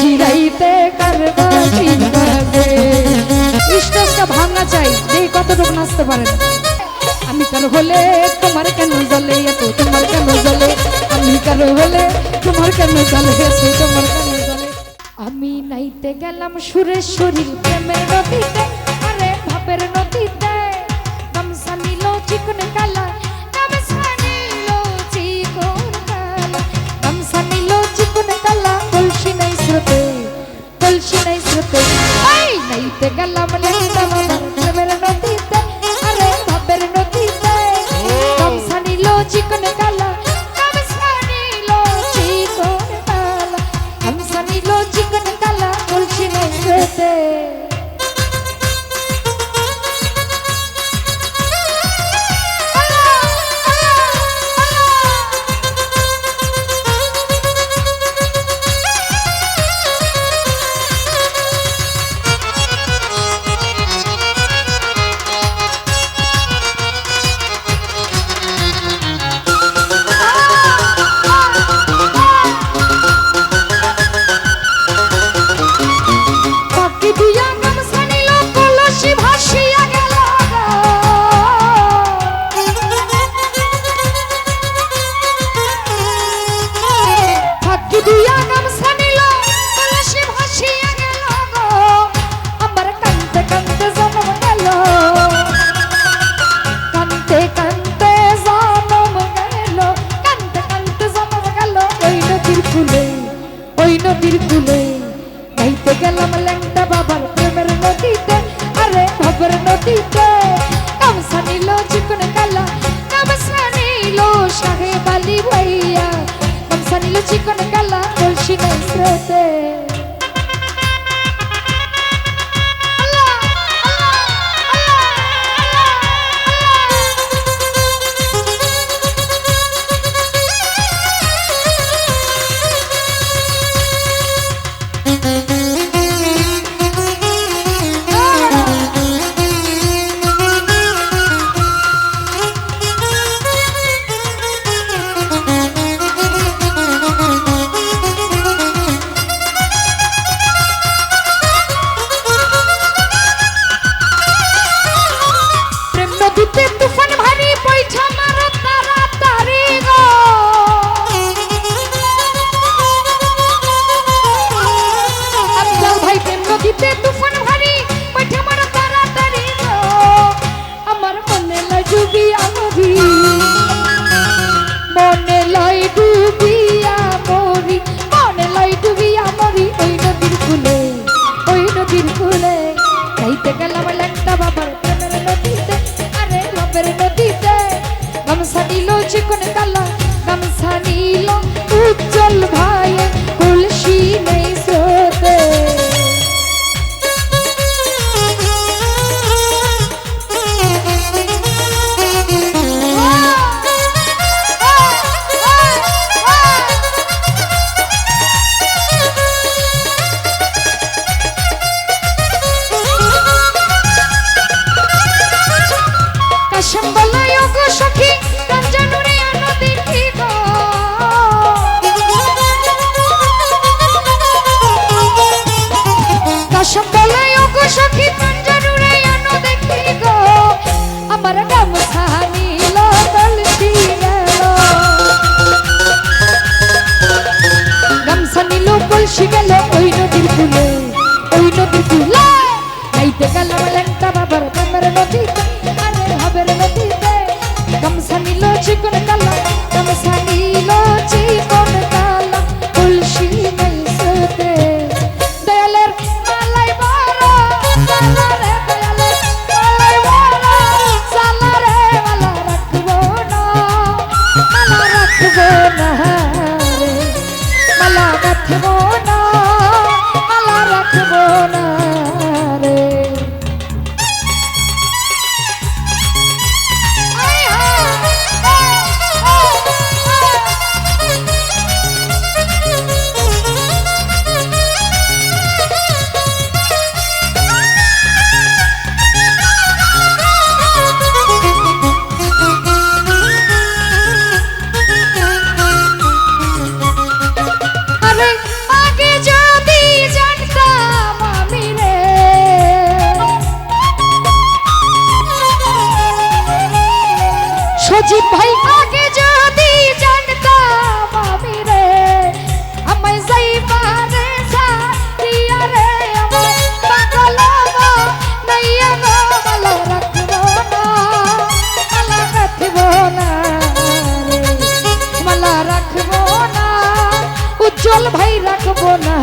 ছিড়াইতে কারবা ছিড়াবে স্টেজটা ভাঙা চাই এই কতটুকু নাচতে পারে আমি কারও হলে তোমার কেন জলে এত, তোমার কেন জলে? আমি কারও হলে তোমার কেন জলে এত, তোমার কেন জলে? আমি নাইতে গেলাম সুরের শরীর প্রেমের নদীতে, আরে ভাবের নদীতে। গামছা নিল চিকন কালা বাবার প্রেমের নদীতে আরে খবর নদীতে। কালা গামছা নীল উজ্জ্বল অসম বলে ওগো সখী মঞ্জরুরে আনো দেখি গো। আমার নাম সাহানি ওই নদীর কুলে ওই নদীর কুলে ভাই রাখব না।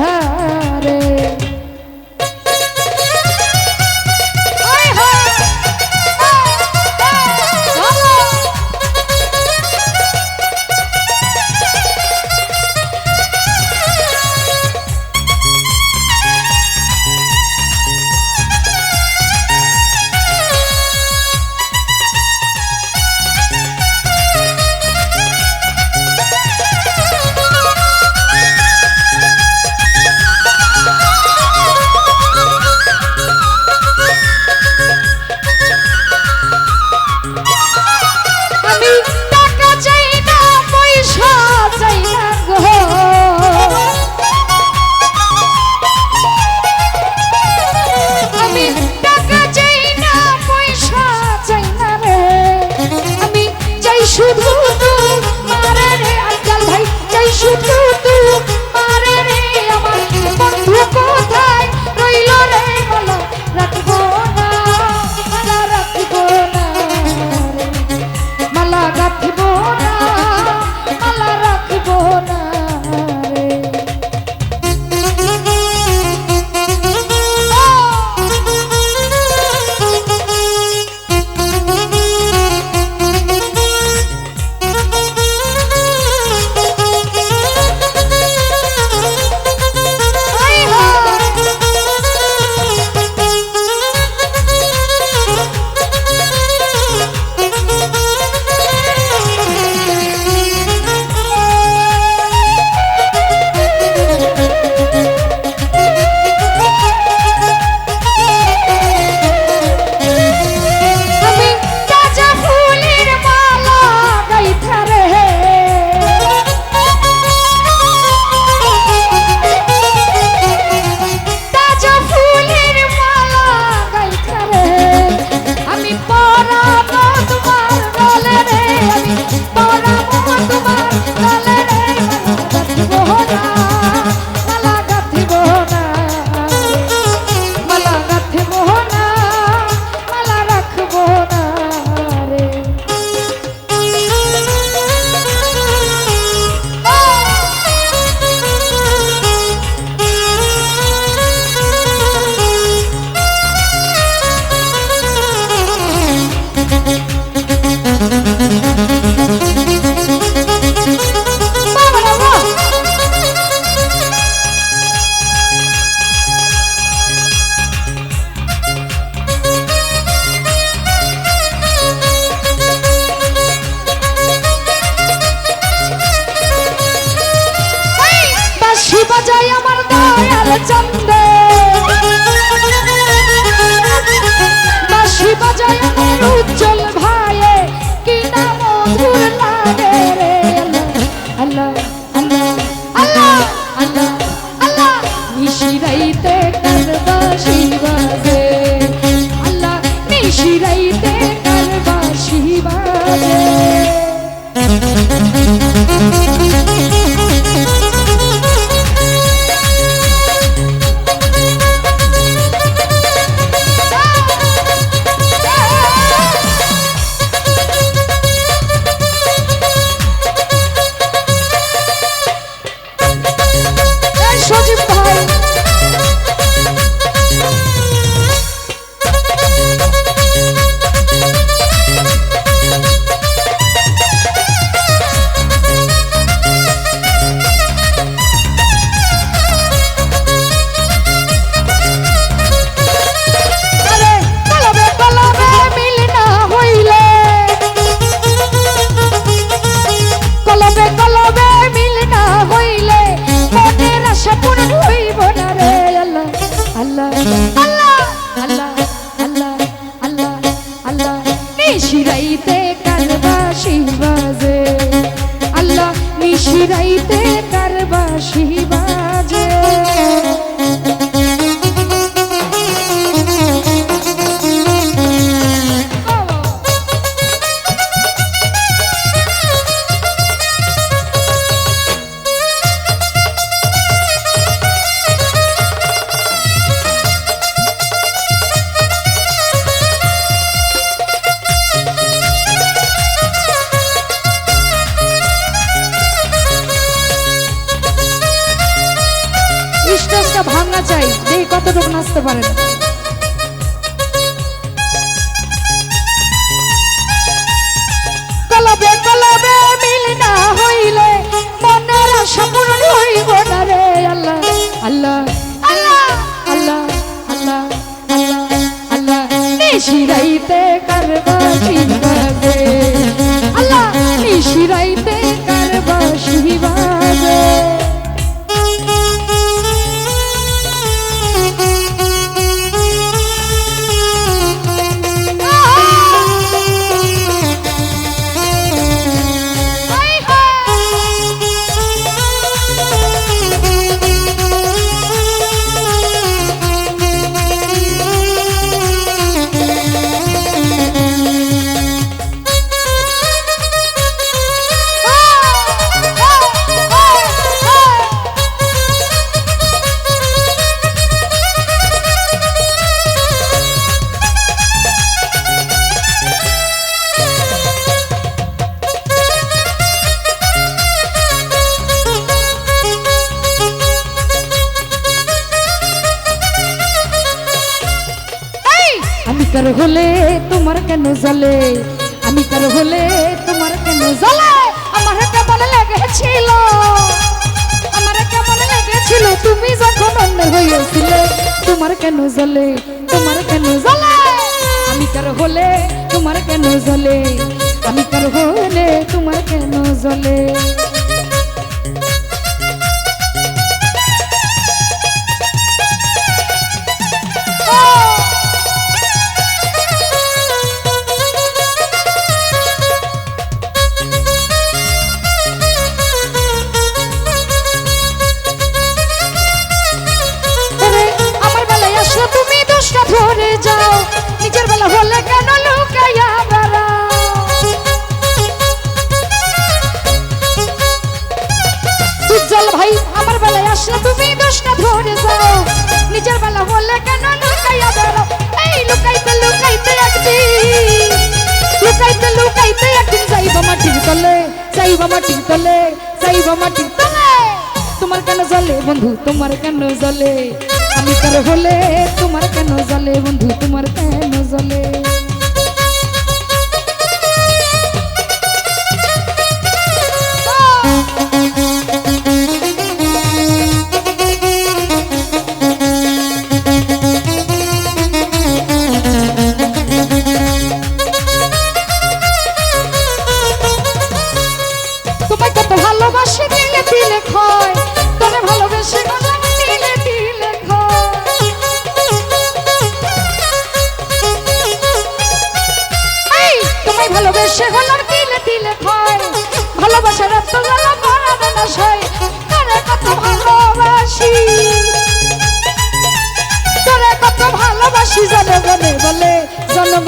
দেখি কতটুকু নাচতে পারেন কলবে কলবে মিল না হইলে মনের আশা পূরণ হইব না রে আল্লাহ। আল্লাহ আল্লাহ। আল্লাহ আল্লাহ আল্লাহ। আল্লাহ নিশিরাইতে কারবাসি বাজে আল্লাহ নিশিরাইতে জ্বলে আমি কার হলে তোমার কেন জলে? আমার কেমন লেগেছিল? আমার কেমন লেগেছিল? তুমি যখন অন্য হয়েছিলে, তোমার কেন জলে? তোমার কেন জলে? আমি কার হলে তোমার কেন জলে? আমি কার হলে তোমার কেন জ্বলে মাটির তলে, চাইব মাটির তলে। তোমার কেন জলে বন্ধু, তোমার কেন জলে? আমি তার হলে তোমার কেন জলে বন্ধু, তোমার কেন জ্বলে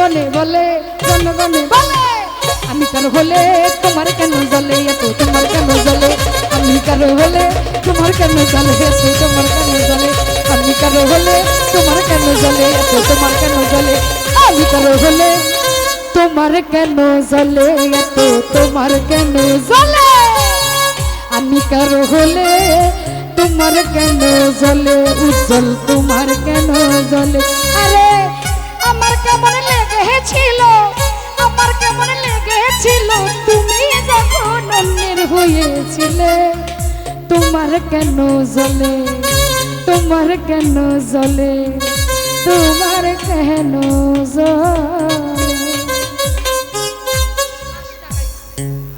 জনগণে বলে জনগণে বলে আমি কার হলে তোমার কেন জ্বলে এত তোমার কেন জ্বলে আমি কার হলে তোমার কেন জ্বলে এত তোমার কেন জ্বলে আমি কার হলে তোমার কেন জ্বলে এত তোমার কেন জ্বলে আমি কার হলে তোমার কেন জ্বলে এত তোমার কেন জ্বলে আমি কার হলে তোমার কেন জ্বলে উজ্জ্বল তোমার কেন জ্বলে আরে আমার কেমন লেগেছিল। আমার কেমন লেগেছিল? তুমি যখন অন্যের হয়েছিলে, তোমার কেন জলে? তোমার কেন জলে? তোমার কেন জ্বলে